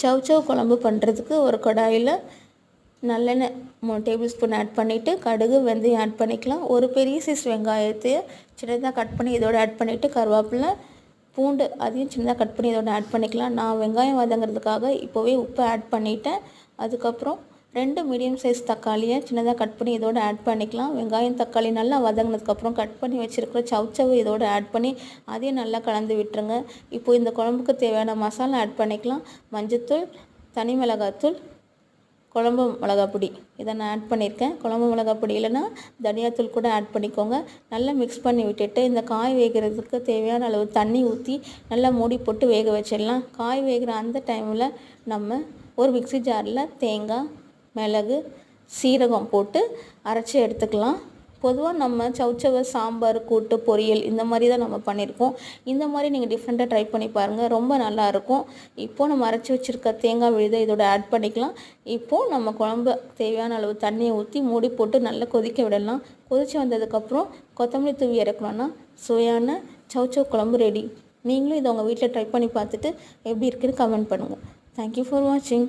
சவ் சவ் குழம்பு பண்ணுறதுக்கு ஒரு கடாயில் நல்லெண்ணெய் மூணு டேபிள் ஸ்பூன் ஆட் பண்ணிவிட்டு கடுகு வெந்தயம் ஆட் பண்ணிக்கலாம். ஒரு பெரிய சைஸ் வெங்காயத்தையே சின்னதாக கட் பண்ணி இதோட ஆட் பண்ணிவிட்டு கருவேப்பிலை பூண்டு அதையும் சின்னதாக கட் பண்ணி இதோட ஆட் பண்ணிக்கலாம். நான் வெங்காயம் வதங்கிறதுக்காக இப்போவே உப்பு ஆட் பண்ணிட்டேன். அதுக்கப்புறம் ரெண்டு மீடியம் சைஸ் தக்காளியை சின்னதாக கட் பண்ணி இதோட ஆட் பண்ணிக்கலாம். வெங்காயம் தக்காளி நல்லா வதங்கினதுக்கப்புறம் கட் பண்ணி வச்சுருக்கிற சவுச்சவு இதோட ஆட் பண்ணி அதையும் நல்லா கலந்து விட்டுருங்க. இப்போ இந்த குழம்புக்கு தேவையான மசாலா ஆட் பண்ணிக்கலாம். மஞ்சத்தூள் தனி மிளகாத்தூள் குழம்பு மிளகாப்பொடி. இதை நான் ஆட் பண்ணியிருக்கேன். குழம்பு மிளகாப்பொடி இல்லைன்னா தனியாத்தூள் கூட ஆட் பண்ணிக்கோங்க. நல்லா மிக்ஸ் பண்ணி விட்டுட்டு இந்த காய் வேகிறதுக்கு தேவையான அளவு தண்ணி ஊற்றி நல்லா மூடி போட்டு வேக வச்சிடலாம். காய் வேகிற அந்த டைமில் நம்ம ஒரு மிக்ஸி ஜாரில் தேங்காய் மிளகு சீரகம் போட்டு அரைச்சி எடுத்துக்கலாம். பொதுவாக நம்ம சவுச்சவை சாம்பார் கூட்டு பொரியல் இந்த மாதிரி தான் நம்ம பண்ணியிருக்கோம் இந்த மாதிரி நீங்கள் டிஃப்ரெண்ட்டாக ட்ரை பண்ணி பாருங்கள் ரொம்ப நல்லாயிருக்கும் இப்போது நம்ம அரைச்சி வச்சுருக்க தேங்காய் விழுதை இதோட ஆட் பண்ணிக்கலாம். இப்போது நம்ம குழம்பு தேவையான அளவு தண்ணியை ஊற்றி மூடி போட்டு நல்லா கொதிக்க விடலாம். கொதித்து வந்ததுக்கப்புறம் கொத்தமல்லி தூவி இறக்கணும்னா சுவையான சவுச்சவ் குழம்பு ரெடி நீங்களும் இதை உங்கள் வீட்டில் ட்ரை பண்ணி பார்த்துட்டு எப்படி இருக்குன்னு கமெண்ட் பண்ணுங்கள் தேங்க்யூ ஃபார் வாட்சிங்